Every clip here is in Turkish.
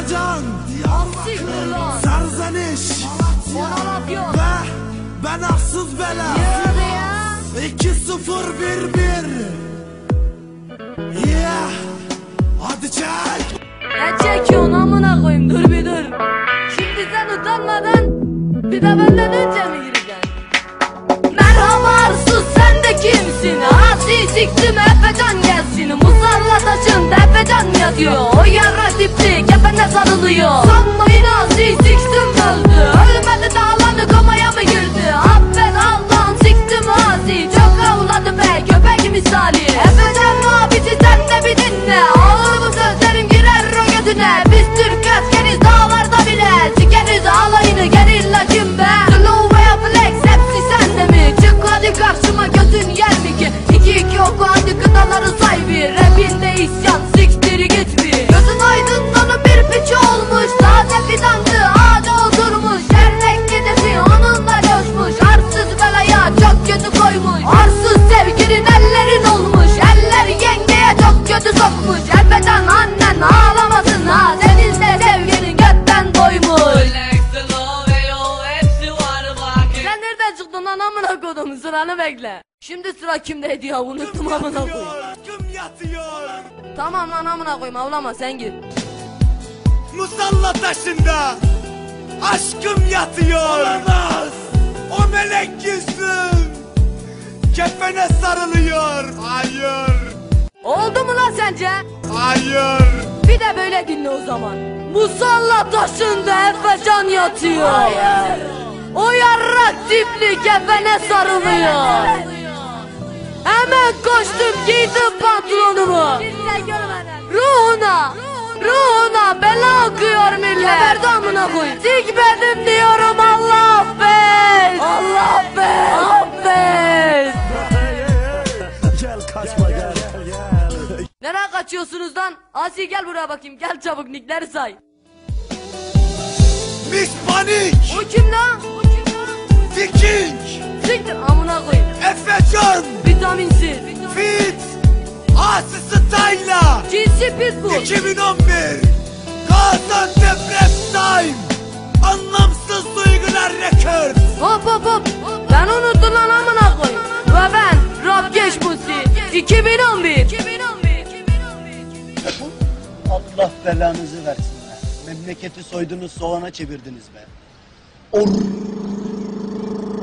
Lan. Serzeniş. Ve ben aksız bela Yürü ya. 2-0-1-1 Yeah Hadi çek Ne çekiyorsun amına koyayım dur bir dur. Şimdi sen utanmadan bir de benden önce mi Yatıyor O yarra dipti kefene sarılıyor. Sanmayın asi siktim öldü Ölmedi dağlandı komaya mı girdi? Affet Allah'ım siktim asi Çok avladı be köpek misali. Efecan abisi sen de bir dinle. Ağır bu sözlerim girer o götüne Biz Türk askeriz dağlarda bile. Sikeriz alayını gerilla kim be? Slow veya flex hepsi sende mi? Çık hadi karşıma gözün yer mi ki? İki iki oku hadi kıtaları say bir. Rapinde isyan lan amına kodum sıranı bekle. Şimdi sıra kimdeydi ya unuttum amına koyayım. Aşkım yatıyor? Tamam lan amına koyayım avlama sen gir. Musalla taşında Aşkım yatıyor. Olamaz. O melek yüzüm Kefene sarılıyor. Hayır. Oldu mu lan sence? Hayır. Bir de böyle dinle o zaman. Musalla taşında Efecan yatıyor O yarrak tipli kefene sarılıyor. Hemen koştum giydim pantolonumu. Ruhuna Ruhuna bela okuyor millet. Geberdi amına koyayım. Sikmedim diyorum Allah affet. Allah affet. Affet. Gel kaçma gel gel. Nereye kaçıyorsunuz lan? Asi gel buraya bakayım. Gel çabuk nickleri say Siktir amına koyayım. Efecan! Vitaminsiz Fit! Asi Style'la Cinsi pitbull. 2011 Gaziantep Rap Time! Anlamsız duygular rekord Hop hop hop. Ben unuttum lan amına koyayım. Ve ben Rap Geç Musi 2011 Allah belanızı versin be. Memleketi soydunuz soğana çevirdiniz be.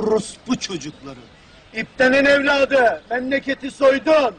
Orospu çocukları. İptenin evladı. Memleketi soydun.